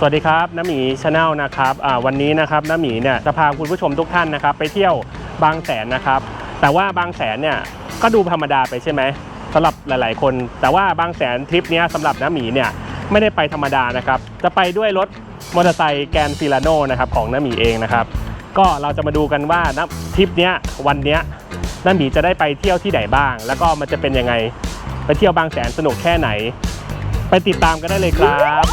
สวัสดีครับน้าหมีชาแนลนะครับวันนี้นะครับน้าหมีเนี่ยจะพาคุณผู้ชมทุกท่านนะครับ ไปเที่ยวบางแสนนะครับ แต่ว่าบางแสนเนี่ยก็ดูธรรมดาไปใช่ไหมสำหรับหลาย ๆ คน แต่ว่าบางแสนทริปนี้สำหรับน้าหมีเนี่ยไม่ได้ไปธรรมดานะครับ จะไปด้วยรถมอเตอร์ไซค์แกรนฟิลาโนนะครับของน้าหมีเองนะครับ ก็เราจะมาดูกันว่านะทริปนี้วันนี้น้าหมีจะได้ไปเที่ยวที่ไหนบ้าง แล้วก็มันจะเป็นยังไงไปเที่ยวบางแสนสนุกแค่ไหน ไปติดตามกันได้เลยครับ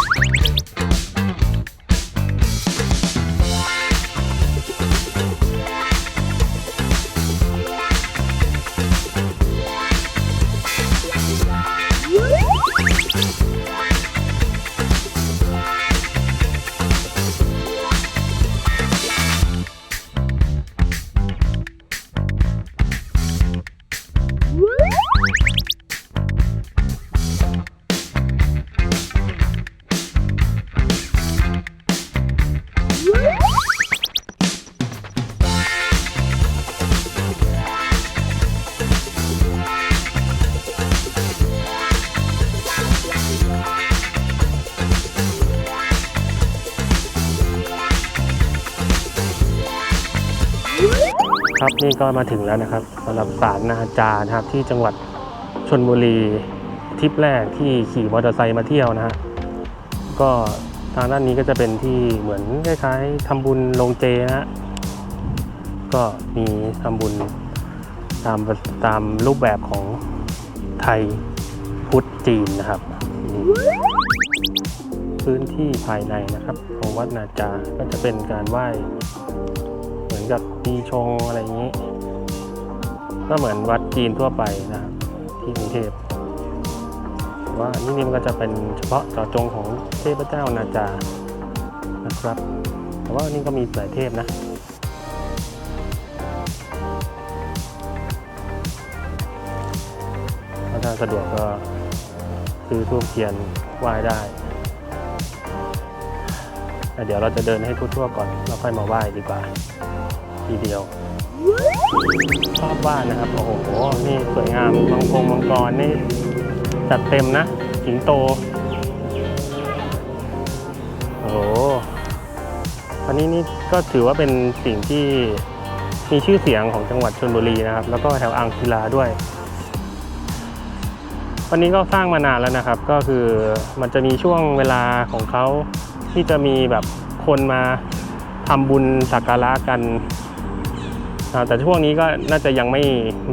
ครับนี่ก็มาถึงแล้วนะครับสำหรับศาลนาจานะครับที่จังหวัดชนบุรีทริปแรกที่ขี่มอเตอร์ไซค์มาเที่ยวนะฮะก็ทางด้านนี้ก็จะเป็นที่เหมือนคล้ายๆทำบุญลงเจนะฮะก็มีทำบุญตามตามรูปแบบของไทยพุทธจีนนะครับ พื้นที่ภายในนะครับ ของวัดนาจาก็จะเป็นการไหว้ อนกับปีชงอะไรอย่างนี้ ก็เหมือนวัดจีนทั่วไปนะครับที่กรุงเทพแต่ว่านี่นี่มันก็จะเป็นเฉพาะเจาะจงของเทพเจ้านาจานะครับ แต่ว่านี่ก็มีหลายเทพนะถ้าสะดวกก็ซื้อทูบเทียนไหว้ได้ แต่เดี๋ยวเราจะเดินให้ทั่วๆก่อนแล้วค่อยมาไหว้ดีกว่า ทีเดียว ชอบบ้านนะครับ โอ้โห นี่สวยงามมังกรมังกรนี่จัดเต็มนะสิงโต โอ้โหอันนี้นี่ก็ถือว่าเป็นสิ่งที่มีชื่อเสียงของจังหวัดชลบุรีนะครับ แล้วก็แถวอ่างศิลาด้วยวันนี้ก็สร้างมานานแล้วนะครับ ก็คือมันจะมีช่วงเวลาของเขา ที่จะมีแบบคนมาทำบุญสักการะกัน แต่ช่วงนี้ก็น่าจะยังไม่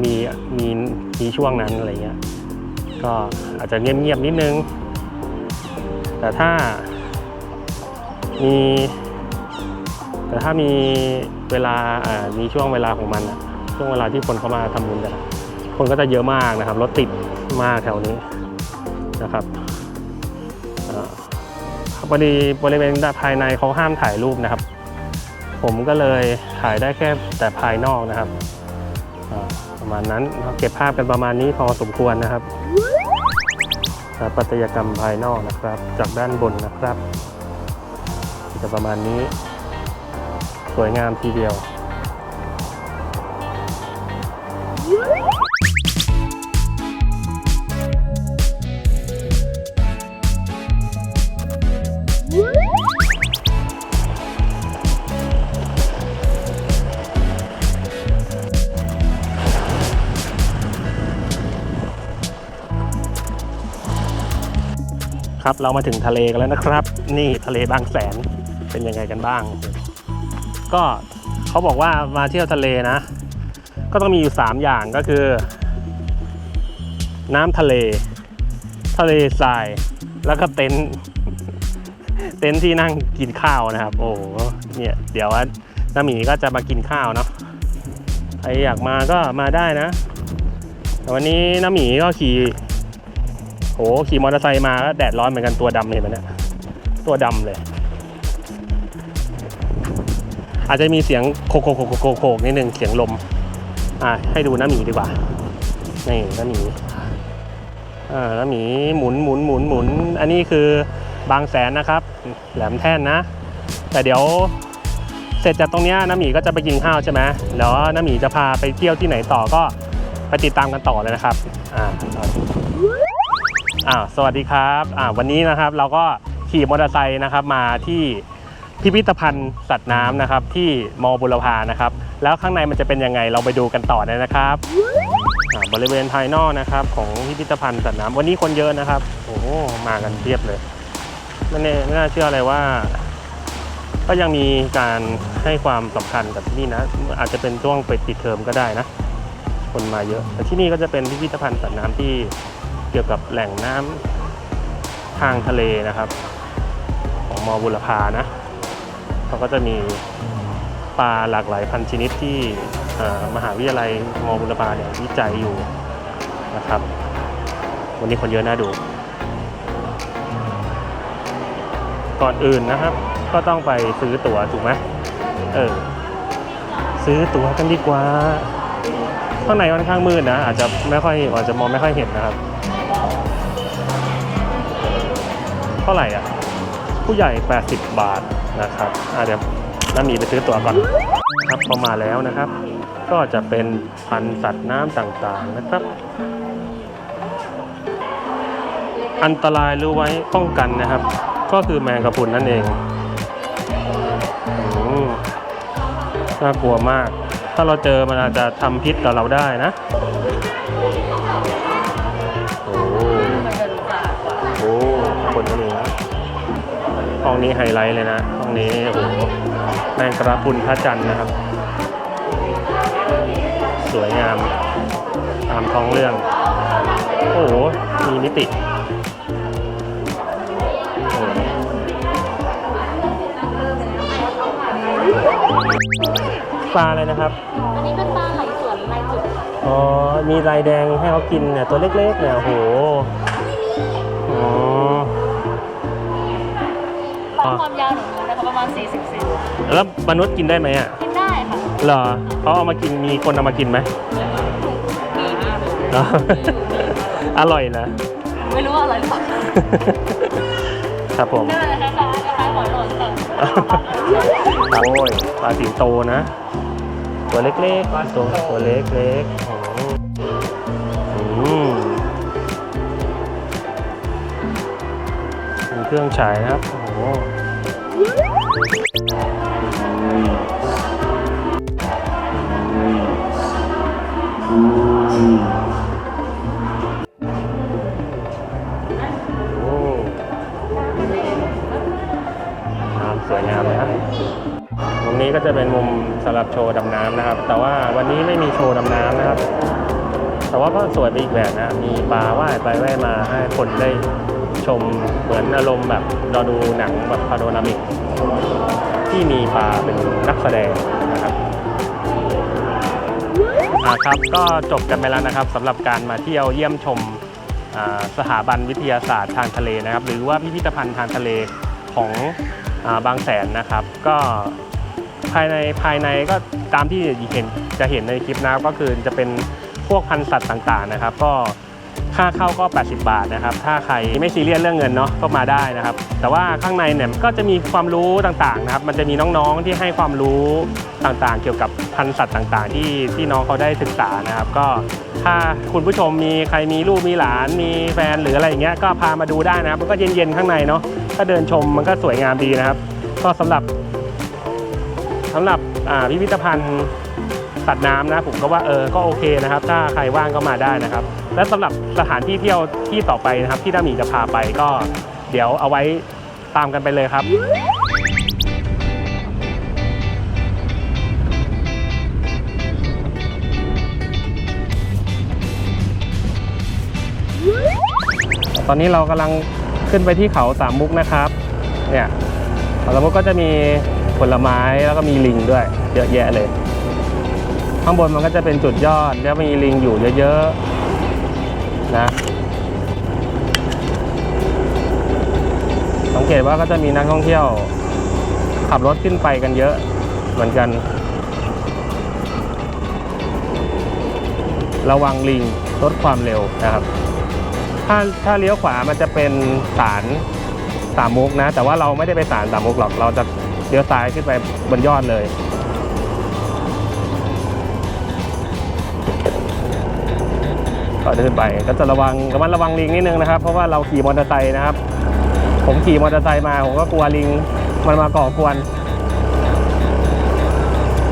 มีมีมีช่วงนั้นอะไรเงี้ย ก็อาจจะเงียบๆนิดนึง แต่ถ้ามี แต่ถ้ามีเวลาอ่ามีช่วงเวลาของมันอะช่วงเวลาที่คนเข้ามาทำบุญกันคนก็จะเยอะมากนะครับรถติดมากแถวนี้นะครับ พอดีบริเวณภายในเขาห้ามถ่ายรูปนะครับ ผมก็เลยถ่ายได้แค่แต่ภายนอกนะครับ ประมาณนั้นเราเก็บภาพกันประมาณนี้พอสมควรนะครับสถาปัตยกรรมภายนอกนะครับ จากด้านบนนะครับจะประมาณนี้ สวยงามทีเดียว ครับเรามาถึงทะเลกันแล้วนะครับ นี่ทะเลบางแสนเป็นยังไงกันบ้าง ก็เขาบอกว่ามาเที่ยวทะเลนะ ก็ต้องมีอยู่ 3 อย่างก็คือ น้ำทะเล ทะเลทราย แล้วก็เต็นท์เต็นท์ที่นั่งกินข้าวนะครับ โอ้โหเนี่ยเดี๋ยวว่าน้าหมีก็จะมากินข้าวเนาะใครอยากมาก็มาได้นะแต่วันนี้น้าหมีก็ขี่ หขี่มอเตอร์ไซค์มาก็แดดร้อนเหมือนกันตัวดำเห็นไหมเนี่ยตัวดำเลย อาจจะมีเสียงโคกโคกโคกโคกโคกนิดนึงเสียงลม อ่าให้ดูน้าหมีดีกว่านี่น้าหมีอ่าน้าหมีหมุนหมุนหมุนหมุน อันนี้คือบางแสนนะครับ แหลมแท่นนะ แต่เดี๋ยวเสร็จจากตรงนี้น้าหมีก็จะไปกินข้าวใช่ไหมแล้วน้าหมีจะพาไปเที่ยวที่ไหนต่อก็ไปติดตามกันต่อเลยนะครับ อ่า อ่าสวัสดีครับอ่าวันนี้นะครับเราก็ขี่มอเตอร์ไซค์นะครับมาที่พิพิธภัณฑ์สัตว์น้ำนะครับที่มอบุรพานะครับ แล้วข้างในมันจะเป็นยังไงเราไปดูกันต่อเลยนะครับอ่าบริเวณภายนอกนะครับ ของพิพิธภัณฑ์สัตว์น้ำวันนี้คนเยอะนะครับ โอ้โหมากันเพียบเลยไม่แน่ไม่น่าเชื่ออะไรว่า ก็ยังมีการให้ความสำคัญกับที่นี่นะ อาจจะเป็นช่วงไปปิดเทอมก็ได้นะ คนมาเยอะแต่ที่นี่ก็จะเป็นพิพิธภัณฑ์สัตว์น้ำที่ เกี่ยวกับแหล่งน้ำทางทะเลนะครับ ของมอบุรพานะเขาก็จะมีปลาหลากหลายพันชนิดที่มหาวิทยาลัยมอบุรพาเนี่ยวิจัยอยู่นะครับ วันนี้คนเยอะน่าดู ก่อนอื่นนะครับ ก็ต้องไปซื้อตั๋วถูกไหมเออซื้อตั๋วกันดีกว่าข้างในค่อนข้างมืดนะอาจจะไม่ค่อยอาจจะมองไม่ค่อยเห็นนะครับ ท่าไหร่อะ ผู้ใหญ่ 80 บาทนะครับอะเดี๋ยวน้าหมีไปซื้อตั๋วก่อนครับพอมาแล้วนะครับ ก็จะเป็นพันสัตว์น้ำต่างๆนะครับ อันตรายรู้ไว้ป้องกันนะครับ ก็คือแมงกะพรุนนั่นเองน่ากลัวมาก ถ้าเราเจอมันอาจจะทำพิษต่อเราได้นะ ห้องนี้ไฮไลท์เลยนะ ห้องนี้โอ้โหแมงกระพรุนพระจันทร์นะครับ สวยงาม ตามท้องเรื่อง โอ้โห มีมิติโอ้โหปลาอะไรนะครับ อันนี้เป็นปลาไหลสวนลายจุด อ๋อ มีลายแดงให้เขากินเนี่ยตัวเล็กๆเนี่ยโอ้โห อ๋อ มาณ40เซนแล้วมนุษย์กินได้ไหมอะกินได้ค่ะเหรอเขาเอามากินมีคนเอามากินไหมมีเหรอ อร่อยนะไม่รู้ว่าอะไรหรือเปล่าครับผมน่าจะคล้ายๆคล้ายๆหอยหลอดค่ะโอ้ยปลาสิงโตนะ ตัวเล็กๆตัวตัวเล็กๆอ๋ออืมมีเครื่องฉายนะครับโอ้โหโอ้น้ำ สวยงามเลยครับมุมนี้ก็จะเป็นมุมสำหรับโชว์ดำน้ำนะครับ แต่ว่าวันนี้ไม่มีโชว์ดำน้ำนะครับ แต่ว่าก็สวยไปอีกแบบนะ มีปลาว่ายไปว่ายมาให้คนได้ชมเหมือนอารมณ์แบบเราดูหนังแบบพาโนรามิก ที่มีปลาเป็นนักแสดงนะครับอ่าครับก็จบกันไปแล้วนะครับสำหรับการมาเที่ยวเยี่ยมชมสถาบันวิทยาศาสตร์ทางทะเลนะครับ หรือว่าพิพิธภัณฑ์ทางทะเลของอาบางแสนนะครับ ก็ภายในภายในก็ตามที่เห็นจะเห็นในคลิปนะครับก็คือจะเป็นพวกพันธุ์สัตว์ต่างๆนะครับ ก็ ค่าเข้าก็ 80 บาทนะครับ ถ้าใครไม่ซีเรียสเรื่องเงินเนาะก็มาได้นะครับ แต่ว่าข้างในเนี่ยก็จะมีความรู้ต่างๆนะครับ มันจะมีน้องๆที่ให้ความรู้ต่างๆ เกี่ยวกับพันธุ์สัตว์ต่างๆ ที่ที่น้องเขาได้ศึกษานะครับ ก็ถ้าคุณผู้ชมมีใครมีลูกมีหลานมีแฟนหรืออะไรอย่างเงี้ยก็พามาดูได้นะครับมันก็เย็นๆข้างในเนาะก็เดินชมมันก็สวยงามดีนะครับ ก็สำหรับสำหรับอ่าพิพิธภัณฑ์สัตว์น้ำนะผมก็ว่าเออก็โอเคนะครับ ถ้าใครว่างก็มาได้นะครับ และสำหรับสถานที่เที่ยวที่ต่อไปนะครับ ที่ด้าหมีจะพาไปก็ เดี๋ยวเอาไว้ตามกันไปเลยครับตอนนี้เรากำลังขึ้นไปที่เขาสามมุกนะครับ เนี่ยเขาสามมุกก็จะมีผลไม้แล้วก็มีลิงด้วย เยอะแยะเลย ข้างบนมันก็จะเป็นจุดยอดแล้วมีลิงอยู่เยอะๆ เกตว่าก็จะมีนักท่องเที่ยว ขับรถขึ้นไปกันเยอะเหมือนกัน ระวังลิงลดความเร็วนะครับ ถ้าถ้าเลี้ยวขวามันจะเป็นศาลสามมุกนะ แต่ว่าเราไม่ได้ไปศาลสามมุกหรอกเราจะเลี้ยวซ้ายขึ้นไปบนยอดเลยก็เดินไปก็จะระวังระมัดระวังลิงนิดนึงนะครับ เพราะว่าเราขี่มอเตอร์ไซค์นะครับ ผมขี่มอเตอร์ไซค์มา ผมก็กลัวลิงมันมาก่อกวน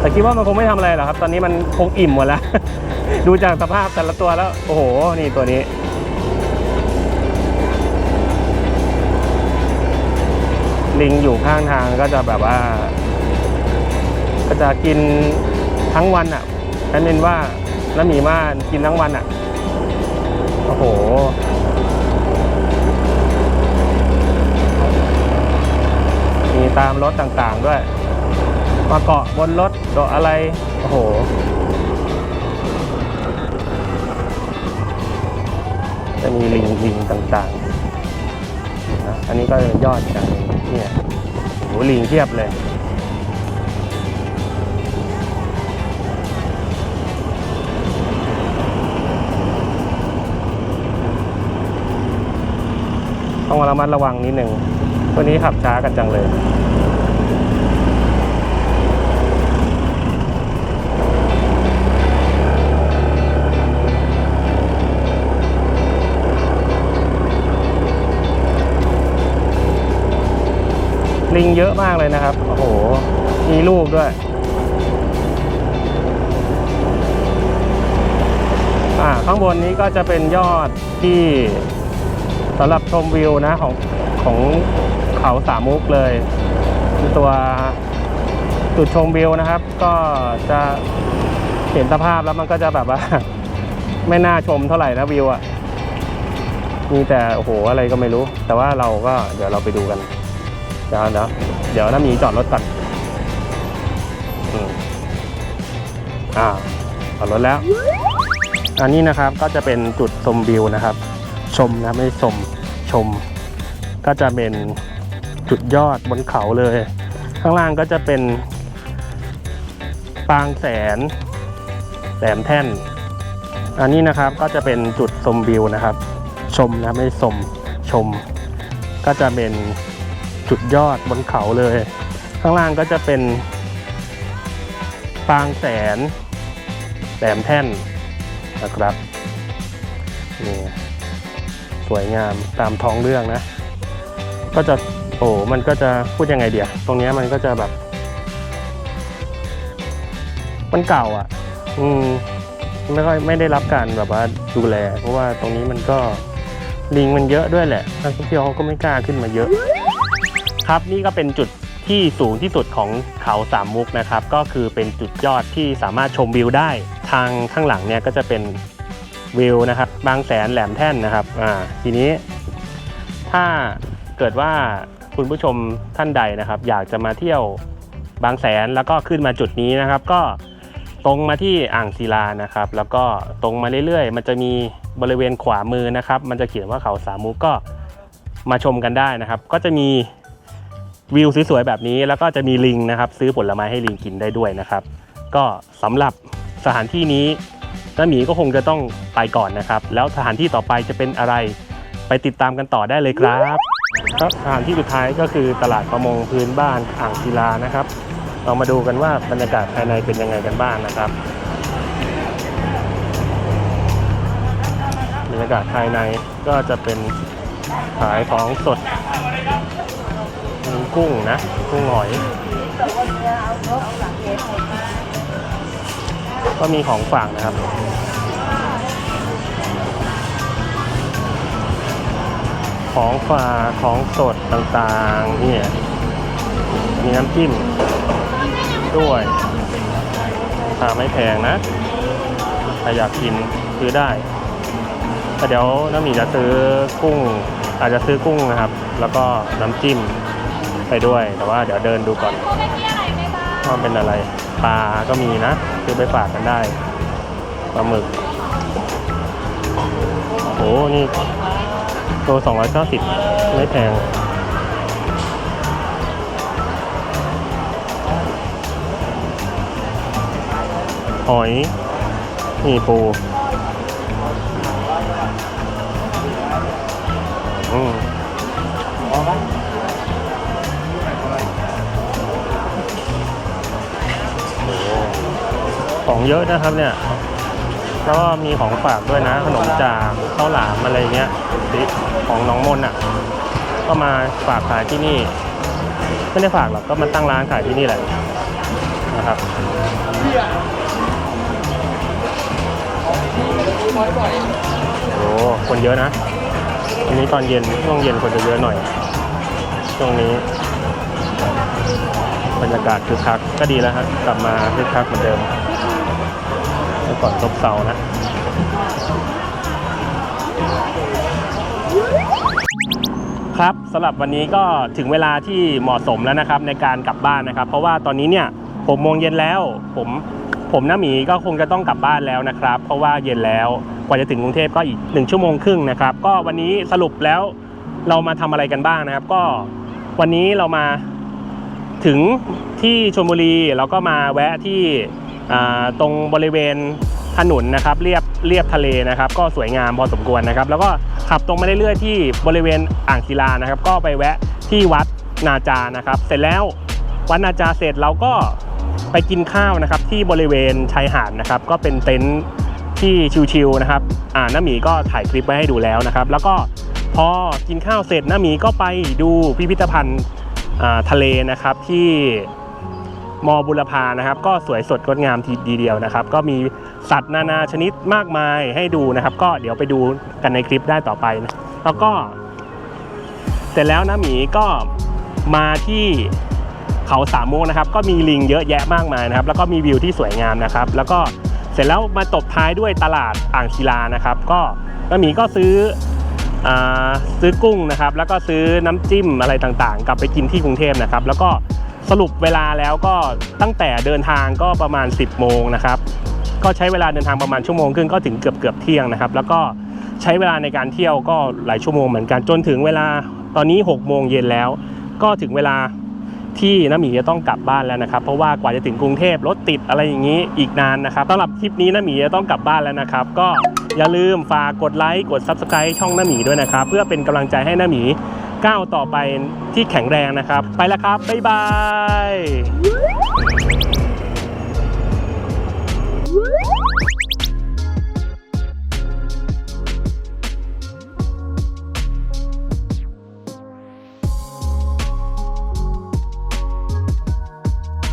แต่คิดว่ามันคงไม่ทำอะไรหรอกครับ ตอนนี้มันคงอิ่มหมดแล้ว ดูจากสภาพแต่ละตัวแล้ว โอ้โห นี่ตัวนี้ ลิงอยู่ข้างทางก็จะแบบว่า ก็จะกินทั้งวันอะแอนเนนว่าแล้วหมีว่ากินทั้งวันอะ โอ้โห รถต่างๆด้วย มาเกาะบนรถเกาะอะไร โอ้โห จะมีลิงลิงต่างๆนะอันนี้ก็ยอดกันเนี่ยโอ้โหลิงเทียบเลยต้องระมัดระวังนิดหนึ่งตัวนี้ขับช้ากันจังเลย ลิงเยอะมากเลยนะครับ โอ้โห มีลูกด้วย อ่า ข้างบนนี้ก็จะเป็นยอดที่สำหรับชมวิวนะของของเขาสามุกเลย ตัวจุดชมวิวนะครับ ก็จะเห็นสภาพแล้วมันก็จะแบบว่า ไม่น่าชมเท่าไหร่นะวิวอะมีแต่โอ้โหอะไรก็ไม่รู้ แต่ว่าเราก็เดี๋ยวเราไปดูกัน เดี๋ยวเดี๋ยวเดี๋ยวน้าหมีจอดรถก่อนอืมอ่าจอดรถแล้ว อันนี้นะครับก็จะเป็นจุดชมวิวนะครับ ชมนะไม่ชมชม ก็จะเป็นจุดยอดบนเขาเลย ข้างล่างก็จะเป็น ปางแสนแหลมแท่น อันนี้นะครับก็จะเป็นจุดชมวิวนะครับ ชมนะไม่ชมชม ก็จะเป็น จุดยอดบนเขาเลย ข้างล่างก็จะเป็นปางแสนแหลมแท่นนะครับนี่สวยงามตามท้องเรื่องนะ ก็จะโอ้มันก็จะพูดยังไงเดียวตรงนี้มันก็จะแบบ มันเก่าอะ อืมไม่ค่อยไม่ได้รับการแบบว่าดูแล เพราะว่าตรงนี้มันก็ลิงมันเยอะด้วยแหละนักท่องเที่ยวเขาก็ไม่กล้าขึ้นมาเยอะ ครับนี่ก็เป็นจุดที่สูงที่สุดของเขาสามมุกนะครับ ก็คือเป็นจุดยอดที่สามารถชมวิวได้ ทางข้างหลังเนี่ยก็จะเป็นวิวนะครับ บางแสนแหลมแท่นนะครับอ่าทีนี้ ถ้าเกิดว่าคุณผู้ชมท่านใดนะครับ อยากจะมาเที่ยวบางแสนแล้วก็ขึ้นมาจุดนี้นะครับ ก็ตรงมาที่อ่างศิลานะครับ แล้วก็ตรงมาเรื่อยๆ มันจะมีบริเวณขวามือนะครับ มันจะเขียนว่าเขาสามมุกก็มาชมกันได้นะครับ ก็จะมี วิวสวยๆแบบนี้แล้วก็จะมีลิงนะครับซื้อผลไม้ให้ลิงกินได้ด้วยนะครับ ก็สำหรับสถานที่นี้น้าหมีก็คงจะต้องไปก่อนนะครับ แล้วสถานที่ต่อไปจะเป็นอะไรไปติดตามกันต่อได้เลยครับครับสถานที่สุดท้ายก็คือตลาดประมงพื้นบ้านอ่างศิลานะครับ เรามาดูกันว่าบรรยากาศภายในเป็นยังไงกันบ้างนะครับบรรยากาศภายในก็จะเป็นขายของสด กุ้งนะ กุ้งหอย ก็มีของฝากนะครับ ของฝากของสดต่างๆเนี่ยมีน้ำจิ้มด้วยราคาไม่แพงนะใครอยากกินซื้อได้เดี๋ยวน้ำหมีจะซื้อกุ้ง อาจจะซื้อกุ้งนะครับ แล้วก็น้ำจิ้ม ไปด้วย แต่ว่าเดี๋ยวเดินดูก่อนว่าเป็นอะไร ปลาก็มีนะซื้อไปฝากกันได้ปลาหมึกโอ้โหนี่ตัว 290 ไม่แพง หอย นี่ปู อืม ของเยอะนะครับเนี่ยแล้วก็มีของฝากด้วยนะ ขนมจากข้าวหลามอะไรเงี้ยสิของน้องมนอะ ก็มาฝากขายที่นี่ไม่ได้ฝากหรอกก็มาตั้งร้านขายที่นี่แหละนะครับโอ้คนเยอะนะวันนี้ตอนเย็นช่วงเย็นคนจะเยอะหน่อยช่วงนี้บรรยากาศคึกคักก็ดีแล้วฮะกลับมาคึกคักเหมือนเดิม ก่อนซบเซานะครับสำหรับวันนี้ก็ถึงเวลาที่เหมาะสมแล้วนะครับในการกลับบ้านนะครับ เพราะว่าตอนนี้เนี่ยผมโมงเย็นแล้ว ผมผมน้าหมีก็คงจะต้องกลับบ้านแล้วนะครับ เพราะว่าเย็นแล้วกว่าจะถึงกรุงเทพก็อีกหนึ่งชั่วโมงครึ่งนะครับ ก็วันนี้สรุปแล้วเรามาทำอะไรกันบ้างนะครับ ก็วันนี้เรามาถึงที่ชลบุรีเราก็มาแวะที่ ตรงบริเวณถนนนะครับเรียบเรียบทะเลนะครับ ก็สวยงามพอสมควรนะครับ แล้วก็ขับตรงมาเรื่อยๆที่บริเวณอ่างศิลานะครับ ก็ไปแวะที่วัดนาจานะครับ เสร็จแล้ววัดนาจาเสร็จเราก็ไปกินข้าวนะครับ ที่บริเวณชายหาดนะครับ ก็เป็นเต็นท์ที่ชิวๆนะครับ อ่าน้าหมีก็ถ่ายคลิปไว้ให้ดูแล้วนะครับ แล้วก็พอกินข้าวเสร็จน้าหมีก็ไปดูพิพิธภัณฑ์ทะเลนะครับที่ มอบุรพานะครับ ก็สวยสดงดงามทีเดียวนะครับ ก็มีสัตว์นานาชนิดมากมายให้ดูนะครับ ก็เดี๋ยวไปดูกันในคลิปได้ต่อไปนะแล้วก็ เสร็จแล้วนะหมีก็มาที่เขาสามโมกนะครับ ก็มีลิงเยอะแยะมากมายนะครับ แล้วก็มีวิวที่สวยงามนะครับ แล้วก็เสร็จแล้วมาตบท้ายด้วยตลาดอ่างศิลานะครับ ก็นหมีก็ซื้อซื้อกุ้งนะครับ แล้วก็ซื้อน้ำจิ้มอะไรต่างๆ กลับไปกินที่กรุงเทพนะครับ แล้วก็ สรุปเวลาแล้วก็ตั้งแต่เดินทางก็ประมาณ 10 โมงนะครับ ก็ใช้เวลาเดินทางประมาณชั่วโมงครึ่งก็ถึงเกือบเกือบเที่ยงนะครับ แล้วก็ใช้เวลาในการเที่ยวก็หลายชั่วโมงเหมือนกันจนถึงเวลาตอนนี้ 6 โมงเย็นแล้ว ก็ถึงเวลาที่น้าหมีจะต้องกลับบ้านแล้วนะครับ เพราะว่ากว่าจะถึงกรุงเทพรถติดอะไรอย่างนี้อีกนานนะครับสำหรับคลิปนี้น้าหมีจะต้องกลับบ้านแล้วนะครับ ก็อย่าลืมฝากกดไลค์กด Subscribe ช่องน้าหมีด้วยนะครับ เพื่อเป็นกำลังใจให้น้าหมี ก้าวต่อไปที่แข็งแรงนะครับ ไปแล้วครับ บ๊ายบาย